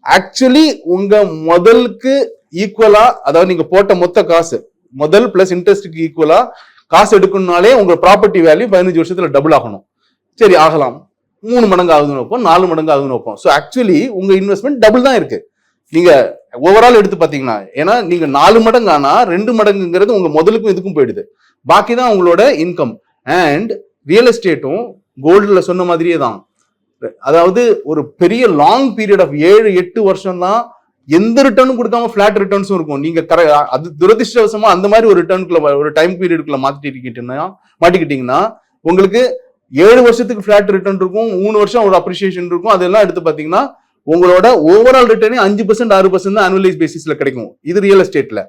ஆக்சுவலி உங்க முதலுக்கு ஈக்குவலா அதாவது நீங்க போட்ட மொத்த காசு முதல் பிளஸ் இன்ட்ரெஸ்ட்டுக்கு ஈக்குவலா காசு எடுக்கணும்னாலே உங்க ப்ராப்பர்ட்டி வேல்யூ பதினஞ்சு வருஷத்துல டபுள் ஆகணும். சரி ஆகலாம். மூணு மடங்கு ஆகுதுன்னு வைப்போம் நாலு மடங்கு ஆகுதுன்னு வைப்போம். ஸோ ஆக்சுவலி உங்க இன்வெஸ்ட்மெண்ட் டபுள் தான் இருக்கு. நீங்க ஓவரால் எடுத்து பாத்தீங்கன்னா ஏன்னா நீங்க நாலு மடங்கு ஆனா ரெண்டு மடங்குங்கிறது உங்க முதலுக்கும் இதுக்கும் போயிடுது. பாக்கி தான் உங்களோட இன்கம் அண்ட் ரியல் எஸ்டேட்டும் கோல்டுல சொன்ன மாதிரியே தான். அதாவது ஒரு பெரிய லாங் பீரியட் ஆஃப் ஏழு எட்டு வருஷம் தான் எந்த ரிட்டர்னும் கொடுக்காம ஃபிளாட் ரிட்டர்ன்ஸும் இருக்கும். நீங்க கர- அது துரதிருஷ்டவசமா அந்த மாதிரி ஒரு ரிட்டர்னுக்குள்ள ஒரு டைம் பீரியடுக்குள்ள மாத்திட்டீங்கன்னா மாட்டிக்கிட்டீங்கன்னா உங்களுக்கு ஏழு வருஷத்துக்கு ஃபிளாட் ரிட்டர்ன் இருக்கும் மூணு வருஷம் ஒரு அப்ரிசியேஷன் இருக்கும். அதெல்லாம் எடுத்து பாத்தீங்கன்னா உங்களோட ஓவரால் ரிட்டர்னே அஞ்சு பர்சன்ட் ஆறு பர்சன்ட் தான் அனுவலைஸ் பேசிஸ்ல கிடைக்கும். இது ரியல் எஸ்டேட்ல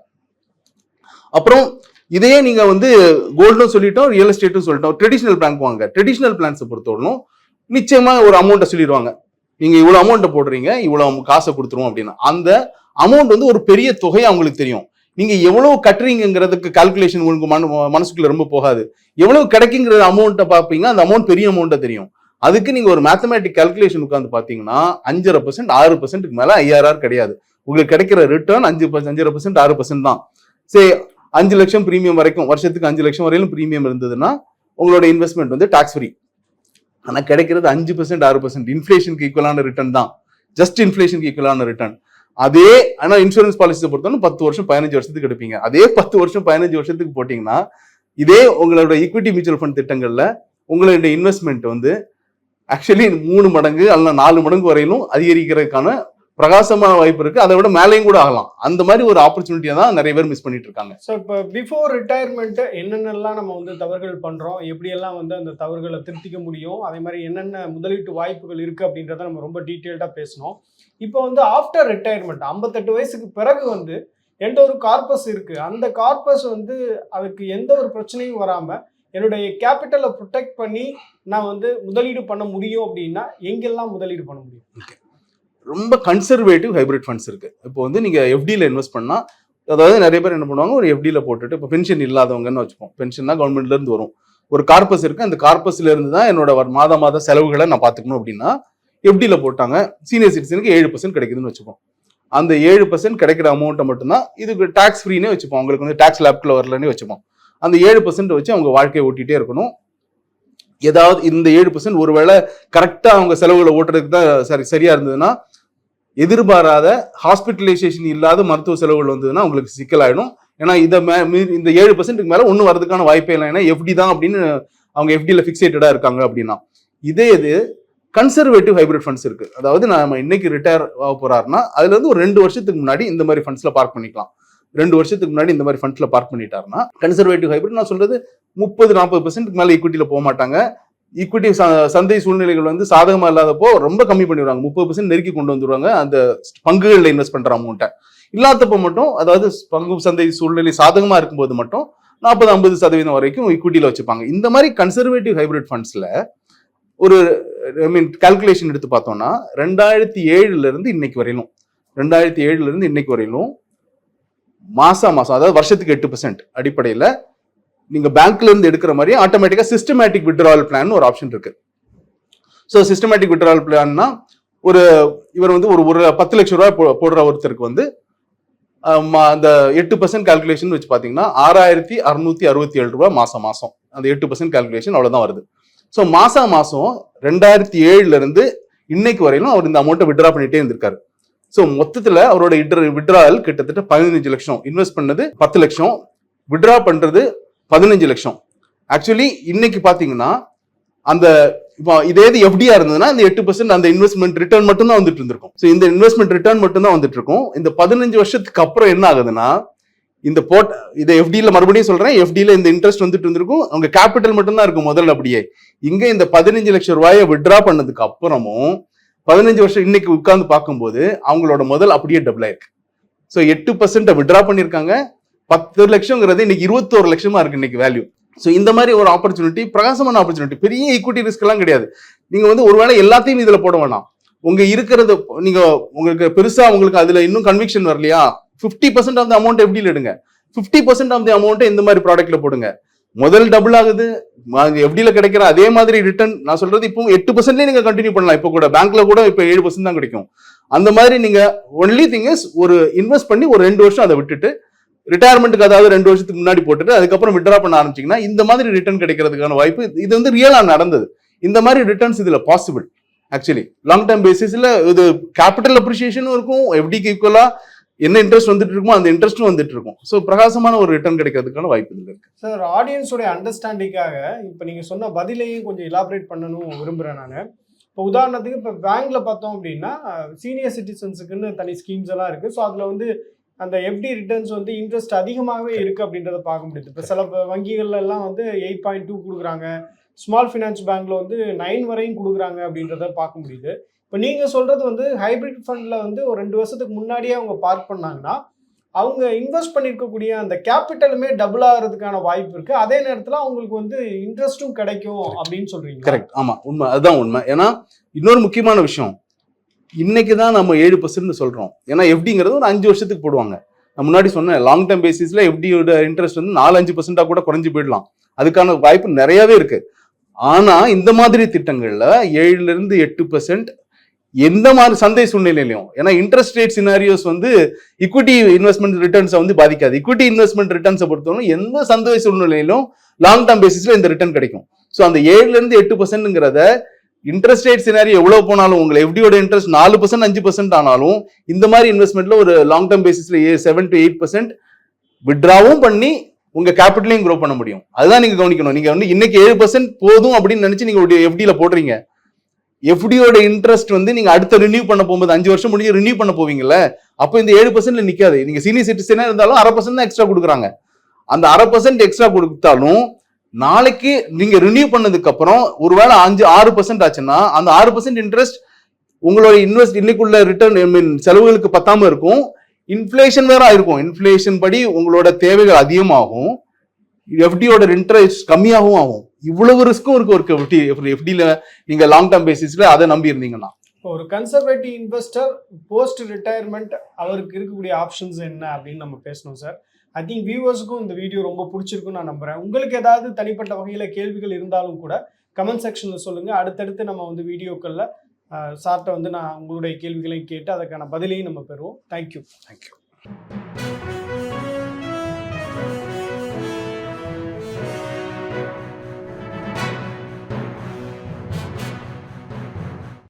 அப்புறம் இதையே நீங்க வந்து கோல்டும் சொல்லிட்டோம் ரியல் எஸ்டேட்டும் சொல்லிட்டோம். ட்ரெடிஷனல் பிளான் வாங்க. ட்ரெடிஷனல் பிளான்ஸை பொறுத்தவரைக்கும் நிச்சயமா ஒரு அமௌண்ட்டை சொல்லிடுவாங்க நீங்க இவ்வளவு அமௌண்ட்டை போடுறீங்க இவ்வளவு காசை கொடுத்துருவோம் அப்படின்னா. அந்த அமௌண்ட் வந்து ஒரு பெரிய தொகை அவங்களுக்கு தெரியும். நீங்க எவ்வளவு கட்டுறீங்கிறதுக்கு கால்குலேஷன் உங்களுக்கு மன மனசுக்குள்ள ரொம்ப போகாது. எவ்வளவு கிடைக்குங்கிற அமௌண்ட்டை பார்ப்பீங்க அந்த அமௌண்ட் பெரிய அமௌண்ட்டை தெரியும். அதுக்கு நீங்க ஒரு மேத்தமேட்டிக் கால்குலேஷன் உட்காந்து பாத்தீங்கன்னா அஞ்சரை பர்சன்ட் ஆறு பர்சன்ட்டுக்கு மேல ஐஆர்ஆர் கிடையாது. உங்களுக்கு கிடைக்கிற ரிட்டர்ன் அஞ்சு அஞ்சரை பர்சன்ட் ஆறு பர்சன்ட் தான். சரி அஞ்சு லட்சம் ப்ரீமியம் வரைக்கும் வருஷத்துக்கு அஞ்சு லட்சம் வரையிலும் ப்ரீமியம் இருந்ததுன்னா உங்களோட இன்வெஸ்ட்மெண்ட் வந்து டாக்ஸ் ஃப்ரீ ஆனா கிடைக்கிறது அஞ்சு பர்சன்ட் ஆறு பர்சன்ட் இன்ஃபிளேஷனுக்கு ஈக்குவலான ரிட்டர்ன் தான். ஜஸ்ட் இன்ஃபிளேஷனுக்கு ஈக்குவலான ரிட்டர்ன் அதே ஆனா இன்சூரன்ஸ் பாலிசியை பொறுத்தவரை பத்து வருஷம் பதினஞ்சு வருஷத்துக்கு எடுப்பீங்க. அதே பத்து வருஷம் பதினஞ்சு வருஷத்துக்கு போட்டீங்கன்னா இதே உங்களோட ஈக்விட்டி மியூச்சுவல் ஃபண்ட் திட்டங்கள்ல உங்களுடைய இன்வெஸ்ட்மெண்ட் வந்து ஆக்சுவலி மூணு மடங்கு அல்ல நாலு மடங்கு வரையிலும் அதிகரிக்கிறதுக்கான பிரகாசமான வாய்ப்பு இருக்கு. அதை விட மேலேயும் கூட ஆகலாம். அந்த மாதிரி ஒரு ஆப்பர்ச்சுனிட்டியை தான் நிறைய பேர் மிஸ் பண்ணிட்டு இருக்காங்க. ஸோ இப்போ பிஃபோர் ரிட்டையர்மெண்ட் என்னென்னலாம் நம்ம வந்து தவறுகள் பண்ணுறோம் எப்படியெல்லாம் வந்து அந்த தவறுகளை திருத்திக்க முடியும்? அதே மாதிரி என்னென்ன முதலீட்டு வாய்ப்புகள் இருக்குது அப்படின்றத நம்ம ரொம்ப டீட்டெயில்டாக பேசணும். இப்போ வந்து ஆஃப்டர் ரிட்டையர்மெண்ட் ஐம்பத்தெட்டு வயசுக்கு பிறகு வந்து என்கிட்ட ஒரு கார்பஸ் இருக்கு? அந்த கார்பஸ் வந்து அதுக்கு எந்த ஒரு பிரச்சனையும் வராம என்னுடைய கேபிட்டலை ப்ரொடெக்ட் பண்ணி நான் வந்து முதலீடு பண்ண முடியும் அப்படின்னா எங்கெல்லாம் முதலீடு பண்ண முடியும்? ரொம்ப கன்சர்வேட்டிவ் ஹைபிரிட் ஃபண்ட்ஸ் இருக்குது இப்போ வந்து நீங்கள் எஃப்டியில் இன்வெஸ்ட் பண்ணால் அதாவது நிறைய பேர் என்ன பண்ணுவாங்க ஒரு எஃப்டியில் போட்டுட்டு இப்போ பென்ஷன் இல்லாதவங்கன்னு வச்சுப்போம். பென்ஷன்னா கவர்மெண்ட்லேருந்து வரும். ஒரு கார்பஸ் இருக்குது அந்த கார்பஸ்லேருந்து தான் என்னோட மாத மாத செலவுகளை நான் பார்த்துக்கணும் அப்படின்னா எஃப்டியில் போட்டாங்க சீனியர் சிட்டிசனுக்கு ஏழு பர்சன்ட் கிடைக்குதுன்னு வச்சுப்போம். அந்த ஏழு பர்சன்ட் கிடைக்கிற அமௌண்ட்டை மட்டும்தான் இதுக்கு டேக்ஸ் ஃப்ரீனே வச்சுப்போம். அவங்களுக்கு வந்து டேக்ஸ் லேப்ல வரலன்னு வச்சுப்போம். அந்த ஏழு பர்சன்ட் வச்சு அவங்க வாழ்க்கையை ஓட்டிகிட்டே இருக்கணும். ஏதாவது இந்த ஏழு பர்சன்ட் ஒருவேளை கரெக்டாக அவங்க செலவுகளை ஓட்டுறதுக்கு தான் சரி சரியா இருந்ததுன்னா எதிர்பாராத ஹாஸ்பிட்டலைசேஷன் இல்லாத மருத்துவ செலவுகள் வந்ததுன்னா உங்களுக்கு சிக்கலாயிடும். ஏன்னா இதை மே இந்த ஏழு பர்சன்ட்டுக்கு மேலே ஒன்றும் வரதுக்கான வாய்ப்பே இல்லை. ஏன்னா எஃப்டி தான் அப்படின்னு அவங்க எஃப்டியில் ஃபிக்ஸேட்டடாக இருக்காங்க அப்படின்னா. இதே இது கன்சர்வேட்டிவ் ஹைபிரிட் ஃபண்ட்ஸ் இருக்குது அதாவது நம்ம இன்னைக்கு ரிட்டையர் ஆக போறாருன்னா அதுலேருந்து ஒரு ரெண்டு வருஷத்துக்கு முன்னாடி இந்த மாதிரி ஃபண்ட்ஸில் பார்க் பண்ணிக்கலாம். ரெண்டு வருஷத்துக்கு முன்னாடி இந்த மாதிரி ஃபண்ட்ஸில் பார்க் பண்ணிட்டாருன்னா கன்சர்வேட்டிவ் ஹைபிரிட் நான் சொல்கிறது முப்பது நாற்பது பர்சன்ட்டுக்கு மேலே ஈக்விட்டியில் போக மாட்டாங்க. ஈக்விட்டி சந்தை சூழ்நிலைகள் வந்து சாதகமாக இல்லாதப்போ ரொம்ப கம்மி பண்ணிடுவாங்க. முப்பது பர்சன்ட் நெருக்கி கொண்டு வந்துடுவாங்க அந்த பங்குகளில் இன்வெஸ்ட் பண்ணுற அமௌண்ட்டை இல்லாதப்போ மட்டும் அதாவது பங்கு சந்தை சூழ்நிலை சாதகமாக இருக்கும்போது மட்டும் நாற்பது ஐம்பது சதவீதம் வரைக்கும் ஈக்விட்டியில வச்சுப்பாங்க. இந்த மாதிரி கன்சர்வேட்டிவ் ஹைபிரிட் ஃபண்ட்ஸில் ஒரு ஐ மீன் கால்குலேஷன் எடுத்து பார்த்தோம்னா ரெண்டாயிரத்தி ஏழுல இருந்து இன்னைக்கு வரையிலும் ரெண்டாயிரத்தி ஏழுலேருந்து இன்னைக்கு வரையிலும் மாசா மாசம் அதாவது வருஷத்துக்கு எட்டு பர்சன்ட் அடிப்படையில் நீங்க பேங்க்ல இருந்து எடுக்கிற மாதிரி ஆட்டோமேட்டிக்கா சிஸ்டமேட்டிக் விட்ராவல் பிளான் ஒரு ஆப்ஷன் இருக்கு. ஸோ சிஸ்டமேட்டிக் விட்ராவல் பிளான்னா ஒரு இவர் வந்து ஒரு ஒரு பத்து லட்சம் ரூபாய் போ- போடுற ஒருத்தருக்கு வந்து அந்த எட்டு பர்சன்ட் கால்குலேஷன் வச்சு பார்த்தீங்கன்னா ஆறாயிரத்தி அறுநூத்தி அறுபத்தி ஏழு ரூபாய் மாசம் மாசம். அந்த எட்டு பர்சன்ட் கால்குலேஷன் அவ்வளவுதான் வருது. ஸோ மாசம் மாசம் ரெண்டாயிரத்தி ஏழுல இருந்து இன்னைக்கு வரையிலும் அவர் இந்த அமௌண்ட்டை விட்ரா பண்ணிட்டே இருந்திருக்காரு. ஸோ மொத்தத்தில் அவரோட விட்ரால் கிட்டத்தட்ட பதினஞ்சு லட்சம். இன்வெஸ்ட் பண்ணது பத்து லட்சம். விட்ரா பண்றது பதினஞ்சு லட்சம். ஆக்சுவலி இன்னைக்கு பாத்தீங்கன்னா அந்த இப்போ இதே இது எஃப்டியா இருந்ததுன்னா இந்த எட்டு பர்சன்ட் அந்த இன்வெஸ்ட்மெண்ட் ரிட்டர்ன் மட்டும் தான் வந்துட்டு இருந்திருக்கும். ஸோ இந்த இன்வெஸ்ட்மெண்ட் ரிட்டர்ன் மட்டும் தான் வந்துட்டு இருக்கும். இந்த பதினஞ்சு வருஷத்துக்கு அப்புறம் என்ன ஆகுதுன்னா இந்த போட் இதை எஃப்டியில் மறுபடியும் சொல்றேன். எஃப்டியில் இந்த இன்ட்ரெஸ்ட் வந்துட்டு இருந்திருக்கும். அவங்க கேபிட்டல் மட்டும் தான் இருக்கும் முதல்ல அப்படியே. இங்க இந்த பதினஞ்சு லட்சம் ரூபாயை விட்ரா பண்ணதுக்கு அப்புறமும் பதினஞ்சு வருஷம் இன்னைக்கு உட்கார்ந்து பார்க்கும்போது அவங்களோட முதல் அப்படியே டபுள் ஆயிருக்கு. ஸோ எட்டு பர்சன்ட்டை விட்ரா பண்ணியிருக்காங்க. பத்து லட்சங்கிறது இன்னைக்கு இருபத்தோரு லட்சமா இருக்கு இன்னைக்கு வேல்யூ ஸோ இந்த மாதிரி ஒரு ஆப்பர்ச்சுனிட்டி பிரகாசமான ஆப்பர்ச்சுனிட்டி பெரிய ஈக்குவிட்டி ரிஸ்க் எல்லாம் கிடையாது. நீங்க வந்து ஒருவேளை எல்லாத்தையும் இதுல போட வேணாம். உங்க இருக்கிறது நீங்க உங்களுக்கு பெருசா உங்களுக்கு அதுல இன்னும் கன்விக்ஷன் வரலையா? Fifty percent of the amount எப்படியில் எடுங்க? ஃபிஃப்டி பர்சன்ட் ஆஃப் த அமௌண்ட்டை இந்த மாதிரி ப்ராடக்ட்ல போடுங்க. முதல் டபுள் ஆகுது. எப்படியில் கிடைக்கிற அதே மாதிரி ரிட்டர்ன் நான் சொல்றது இப்போ எட்டு பர்சன்ட்லேயே நீங்க கண்டினியூ பண்ணலாம். இப்போ கூட பேங்க்ல கூட இப்போ ஏழு பர்சன்ட் தான் கிடைக்கும். அந்த மாதிரி நீங்க ஒன்லி திங் இஸ் ஒரு இன்வெஸ்ட் பண்ணி ஒரு ரெண்டு வருஷம் அதை விட்டுட்டு ரிட்டையர்மெண்ட்டுக்கு அதாவது ரெண்டு வருஷத்துக்கு முன்னாடி போட்டுட்டு அதுக்கப்புறம் விட்ரா பண்ண ஆரம்பிச்சிங்கன்னா இந்த மாதிரி ரிட்டர்ன் கிடைக்கிறதுக்கான வாய்ப்பு இது வந்து ரியலாக நடந்தது. இந்த மாதிரி ரிட்டர்ன்ஸ் இதில் பாசிபிள் ஆக்சுவலி லாங் டேர்ம் பேசிஸில் இது கேபிட்டல் அப்ரிசியேஷனும் இருக்கும் எஃப்டிக்கு ஈக்குவலாக என்ன இன்ட்ரெஸ்ட் வந்துட்டு இருக்குமோ அந்த இன்ட்ரெஸ்ட்டும் வந்துட்டு இருக்கும் ஸோ பிரகாசமான ஒரு ரிட்டர்ன் கிடைக்கிறதுக்கான வாய்ப்பு இதுல இருக்கு. சார் ஆடியன்ஸோடைய அண்டர்ஸ்டாண்டிங்காக இப்போ நீங்கள் சொன்ன பதிலையும் கொஞ்சம் இலாபரேட் பண்ணணும் விரும்புகிறேன் நான். இப்போ உதாரணத்துக்கு இப்போ பேங்க்ல பார்த்தோம் அப்படின்னா சீனியர் சிட்டிசன்ஸுக்குன்னு தனி ஸ்கீம்ஸ் எல்லாம் இருக்கு. ஸோ அதில் வந்து அந்த எஃப்டி ரிட்டர்ன்ஸ் வந்து இன்ட்ரெஸ்ட் அதிகமாகவே இருக்கு அப்படின்றத பார்க்க முடியுது. இப்போ சில வங்கிகள்ல எல்லாம் வந்து எயிட் பாயிண்ட் டூ கொடுக்குறாங்க. ஸ்மால் ஃபினான்ஸ் பேங்க்ல வந்து நைன் வரையும் கொடுக்குறாங்க அப்படின்றத பார்க்க முடியுது. இப்போ நீங்க சொல்றது வந்து ஹைபிரிட் ஃபண்ட்ல வந்து ஒரு ரெண்டு வருஷத்துக்கு முன்னாடியே அவங்க பார்க் பண்ணாங்கன்னா அவங்க இன்வெஸ்ட் பண்ணியிருக்கக்கூடிய அந்த கேபிட்டலுமே டபுள் ஆகிறதுக்கான வாய்ப்பு இருக்கு. அதே நேரத்தில் அவங்களுக்கு வந்து இன்ட்ரெஸ்ட்டும் கிடைக்கும் அப்படின்னு சொல்றீங்க கரெக்ட் ஆமா உண்மை. அதுதான் உண்மை. ஏன்னா இன்னொரு முக்கியமான விஷயம். இன்னைக்கு தான் நம்ம ஏழு பர்சன்ட்னு சொல்கிறோம் ஏன்னா எஃப்டிங்கிறது ஒரு அஞ்சு வருஷத்துக்கு போடுவாங்க. நான் முன்னாடி சொன்னேன் லாங் டேர்ம் பேசிஸில் எஃப்டியோட இன்ட்ரெஸ்ட் வந்து நாலு அஞ்சு பர்சன்டா கூட குறைஞ்சு போயிடலாம். அதுக்கான வாய்ப்பு நிறையாவே இருக்கு. ஆனால் இந்த மாதிரி திட்டங்களில் ஏழுலேருந்து எட்டு பர்சன்ட் எந்த மாதிரி சந்தை சூழ்நிலையிலையும் ஏன்னா இன்ட்ரெஸ்ட் ரேட் சினாரியோஸ் வந்து இக்விட்டி இன்வெஸ்ட்மெண்ட் ரிட்டர்ன்ஸை வந்து பாதிக்காது. இக்விட்டி இன்வெஸ்ட்மெண்ட் ரிட்டர்ன்ஸை பொறுத்தவரை எந்த சந்தை சூழ்நிலையிலும் லாங் டேர்ம் பேசிஸில் இந்த ரிட்டர்ன் கிடைக்கும். ஸோ அந்த ஏழுலேருந்து எட்டு பர்சன்ட்ங்கிறத இன்ட்ரெஸ்ட் ரேட் சினாரி எவ்வளவு போனாலும் உங்களை எஃப்டியோட இன்ட்ரெஸ்ட் நாலு பர்சன்ட் அஞ்சு பர்சன்ட் ஆனாலும் இந்த மாதிரி இன்வெஸ்ட்மெண்ட்ல ஒரு லாங் டேர்ம் பேசிஸ்ல செவன் டு எயிட் பர்சன்ட் விட்ராவும் பண்ணி உங்க கேபிட்டலையும் க்ரோ பண்ண முடியும். அதுதான் நீங்க கவனிக்கணும். நீங்க வந்து இன்னைக்கு ஏழு பர்சன்ட் போதும் அப்படின்னு நினைச்சு நீங்க எஃப்டியில போடுறீங்க. எஃப்டியோட இன்ட்ரெஸ்ட் வந்து நீங்க அடுத்த ரினியூ பண்ண போகும்போது அஞ்சு வருஷம் முடிஞ்சு ரினியூ பண்ண போவீங்கல்ல அப்போ இந்த ஏழு பர்சன்ட்ல நிக்காது. நீங்க சீனியர் சிட்டிசனா இருந்தாலும் அரை பர்சன்ட் தான் எக்ஸ்ட்ரா கொடுக்குறாங்க. அந்த அரை பர்சன்ட் எக்ஸ்ட்ரா கொடுத்தாலும் நாளைக்கு நீங்க ரினியூ பண்ணதுக்கு அப்புறம் ஒருவேளை அஞ்சு ஆறு பர்சன்ட் ஆச்சுன்னா அந்த ஆறு பர்சன்ட் இன்ட்ரெஸ்ட் உங்களோட இன்வெஸ்ட் இன்னைக்குள்ள ரிட்டர்ன் ஐ மீன் செலவுகளுக்கு பத்தாம இருக்கும். இன்ஃப்ளேஷன் வேற ஆயிருக்கும். இன்ஃப்ளேஷன் படி உங்களோட தேவைகள் அதிகமாகும். எஃப்டியோட இன்ட்ரெஸ்ட் கம்மியாகவும் ஆகும். இவ்வளவு ரிஸ்க்கும் இருக்கு. ஒரு எஃப்டி எஃப்டியில் நீங்க லாங் டேர்ம் பேசிஸ்ல அதை நம்பி இருந்தீங்கன்னா ஒரு கன்சர்வேட்டிவ் இன்வெஸ்டர் போஸ்ட் ரிட்டையர்மெண்ட் அவருக்கு இருக்கக்கூடிய ஆப்ஷன்ஸ் என்ன அப்படின்னு நம்ம பேசணும் சார் ஐ திங்க் வியூவர்ஸுக்கும் இந்த வீடியோ ரொம்ப பிடிச்சிருக்குன்னு நான் நம்புறேன். உங்களுக்கு ஏதாவது தனிப்பட்ட வகையில் கேள்விகள் இருந்தாலும் கூட கமெண்ட் செக்ஷனில் சொல்லுங்கள் அடுத்தடுத்து நம்ம வந்து வீடியோக்களில் சார்ட்டை வந்து நான் உங்களுடைய கேள்விகளையும் கேட்டு அதுக்கான பதிலையும் நம்ம பெறுவோம். Thank you thank you